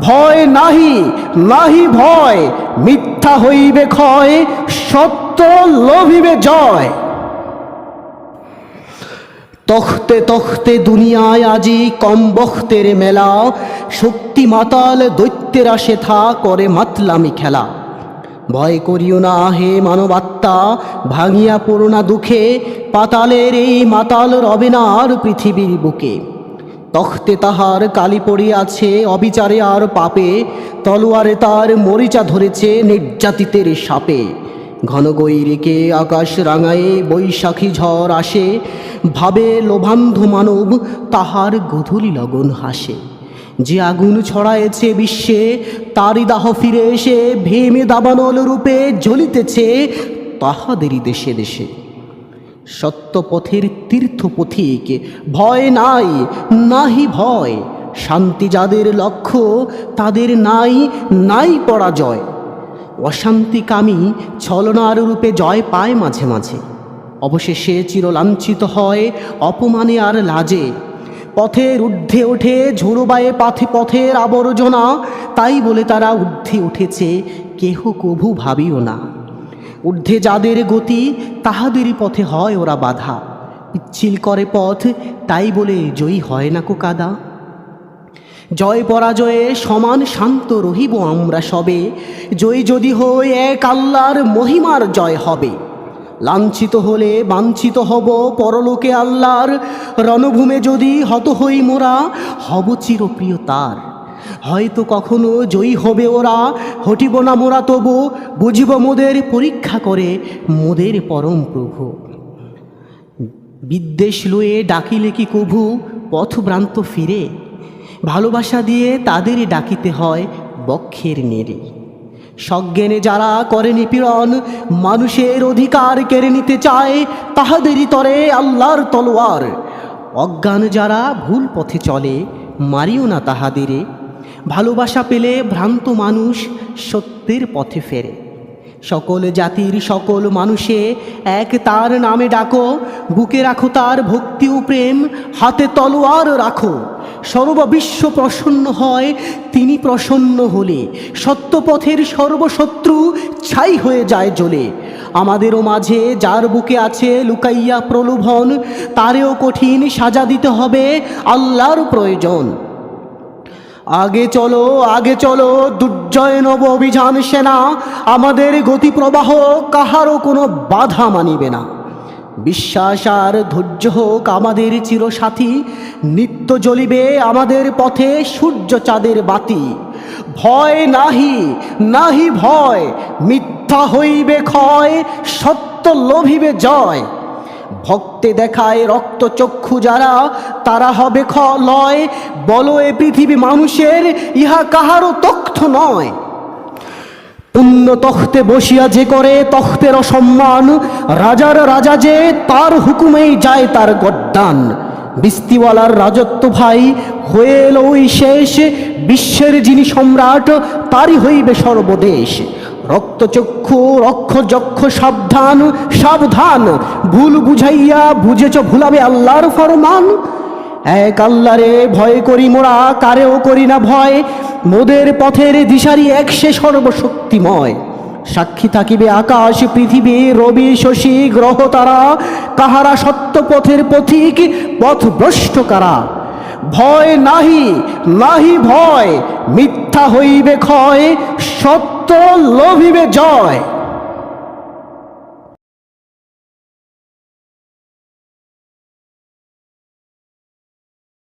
ভয় নাহি নাহি ভয়, মিথ্যা হইবে ক্ষয়, সত্য লভিবে জয়। তখতে তখতে দুনিয়ায় আজি কম বখতের মেলা, শক্তি মাতাল দৈত্যেরা সেথা করে মাতলামি খেলা। ভয় করিও না হে মানবাত্মা, ভাঙিয়া পড়োনা দুঃখে, পাতালের এই মাতাল রবে না আর পৃথিবীর বুকে। তখতে তাহার কালি পড়িয়াছে, অবিচারে আর পাপে। তলোয়ারে তার মরিচা ধরেছে, নির্যাতিতের সাপে। ঘন গৈরিকে আকাশ রাঙায়ে বৈশাখী ঝড় আসে, ভাবে লোভান্ধ মানব তাহার গধূলি লগন হাসে। যে আগুন ছড়ায়েছে বিশ্বে, তারই দাহ ফিরে এসে, ভেমে দাবানল রূপে জ্বলিতেছে তাহাদেরই দেশে দেশে। সত্যপথের তীর্থ পথিক ভয় নাই, নাহি ভয়। শান্তি যাদের লক্ষ্য, তাদের নাই নাই পরাজয়। অশান্তিকামী ছলনার রূপে জয় পায় মাঝে মাঝে। অবশেষে চিরলাঞ্ছিত হয়, অপমানে আর লাজে। পথের ঊর্ধ্বে ওঠে ঝোড়োবায়ে পাথে, পথের আবর্জনা। তাই বলে তারা ঊর্ধ্বে উঠেছে, কেহ কভু ভাবিও না। ঊর্ধ্বে যাদের গতি তাহাদেরই পথে হয় ওরা বাধা। পিচ্ছিল করে পথ, তাই বলে জয়ী হয় না কো কাদা জয় পরাজয়ে সমান শান্ত রহিব আমরা সবে। জয়ী যদি হই এক আল্লাহর মহিমার জয় হবে। লাঞ্ছিত হলে বাঞ্ছিত হব পরলোকে আল্লাহর। রণভূমে যদি হত হই মোরা, হব চিরপ্রিয় তার। হয়তো কখনো জয়ী হবে ওরা হটিব না মোরা তবু, বুঝিব মোদের পরীক্ষা করে, মোদের পরম প্রভু। বিদ্বেষ লয়ে ডাকিলে কি কভু পথভ্রান্ত ফিরে? ভালোবাসা দিয়ে তাদের ডাকিতে হয় বক্ষের নেড়ে। সজ্ঞানে যারা করে নিপীড়ন, মানুষের অধিকার কেড়ে নিতে চায় তাহাদেরই তরে আল্লাহর তলোয়ার। অজ্ঞান যারা ভুল পথে চলে, মারিও না তাহাদেরে। ভালোবাসা পেলে ভ্রান্ত মানুষ সত্যের পথে ফেরে। সকল জাতির সকল মানুষে এক তার নামে ডাকো, বুকে রাখো তার ভক্তি ও প্রেম, হাতে তলোয়ার রাখো। সর্ববিশ্ব প্রসন্ন হয়, তিনি প্রসন্ন হলে। সত্যপথের সর্বশত্রু ছাই হয়ে যায় জ্বলে। আমাদেরও মাঝে যার বুকে আছে লুকাইয়া প্রলোভন, তারেও কঠিন সাজা দিতে হবে আল্লাহর প্রয়োজন। আগে চলো আগে চলো, দুর্জয় নব অভিযান সেনা। আমাদের গতি প্রবাহ কাহারও কোনো বাধা মানিবে না। বিশ্বাস আর ধৈর্য হোক আমাদের চিরসাথী। নিত্য জ্বলিবে আমাদের পথে সূর্য চাঁদের বাতি। ভয় নাহি নাহি ভয়, মিথ্যা হইবে ক্ষয়, সত্য লোভিবে জয়। ভক্তে দেখায় রক্তচক্ষু যারা তারা হবে খ লয় বলো এ পৃথিবী মানুষের, ইহা কাহারও তথ্য নয়। পুণ্য তখতে বসিয়া যে করে, তখতের অসম্মান। রাজার রাজা যে, তার হুকুমেই যায় তার গড্ডান বিস্তিওয়ালার রাজত্ব ভাই, হয়ে এলো ওই শেষ। বিশ্বের যিনি সম্রাট, তারই হইবে সর্বদেশ। রক্তচক্ষু রক্ষ যক্ষ সাবধান সাবধান। ভুল বুঝাইয়া বুঝেছ ভুলাবে আল্লাহর ফরমান। এক আল্লাহরে ভয় করি মোরা, কারেও করি না ভয়। মোদের পথের দিশারি এক সে সর্বশক্তিময়। সাক্ষী থাকিবে আকাশ, পৃথিবী, রবি, শশী, গ্রহ তারা। কাহারা সত্য পথের পথিক পথ ভ্রষ্ট কারা? ভয় নাহি নাহি ভয়, মিথ্যা হইবে ক্ষয়, সত্য লোভিবে জয়।